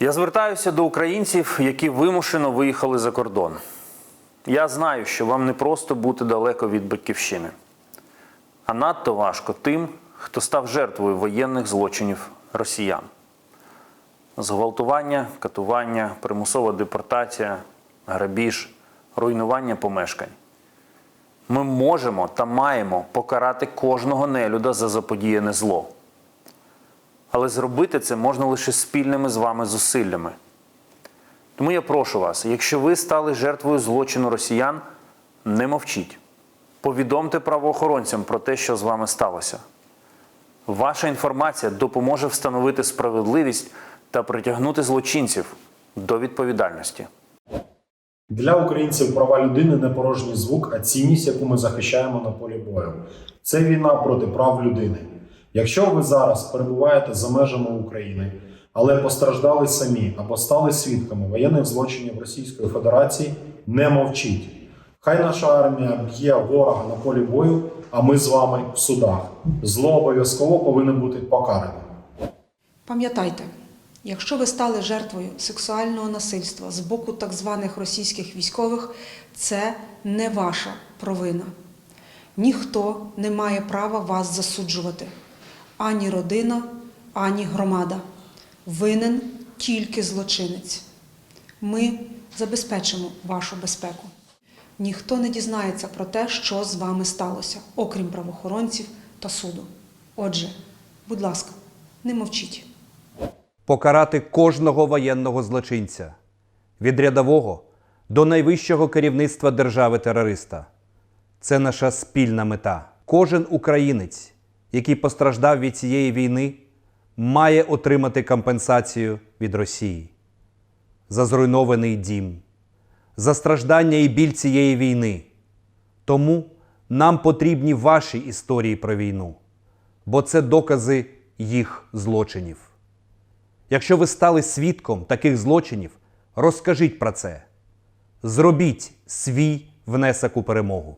Я звертаюся до українців, які вимушено виїхали за кордон. Я знаю, що вам не просто бути далеко від батьківщини, а надто важко тим, хто став жертвою воєнних злочинів росіян. Зґвалтування, катування, примусова депортація, грабіж, руйнування помешкань. Ми можемо та маємо покарати кожного нелюда за заподіяне зло. Але зробити це можна лише спільними з вами зусиллями. Тому я прошу вас, якщо ви стали жертвою злочину росіян, не мовчіть. Повідомте правоохоронцям про те, що з вами сталося. Ваша інформація допоможе встановити справедливість та притягнути злочинців до відповідальності. Для українців права людини не порожній звук, а цінність, яку ми захищаємо на полі бою. Це війна проти прав людини. Якщо ви зараз перебуваєте за межами України, але постраждали самі або стали свідками воєнних злочинів Російської Федерації, не мовчіть. Хай наша армія б'є ворога на полі бою, а ми з вами в судах. Зло обов'язково повинно бути покаране. Пам'ятайте, якщо ви стали жертвою сексуального насильства з боку так званих російських військових, це не ваша провина. Ніхто не має права вас засуджувати ані родина, ані громада. Винен тільки злочинець. Ми забезпечимо вашу безпеку. Ніхто не дізнається про те, що з вами сталося, окрім правоохоронців та суду. Отже, будь ласка, не мовчіть. покарати кожного воєнного злочинця від рядового до найвищого керівництва держави-терориста. Це наша спільна мета. Кожен українець, який постраждав від цієї війни, має отримати компенсацію від Росії за зруйнований дім, за страждання і біль цієї війни. Тому нам потрібні ваші історії про війну, бо це докази їх злочинів. Якщо ви стали свідком таких злочинів, розкажіть про це. Зробіть свій внесок у перемогу.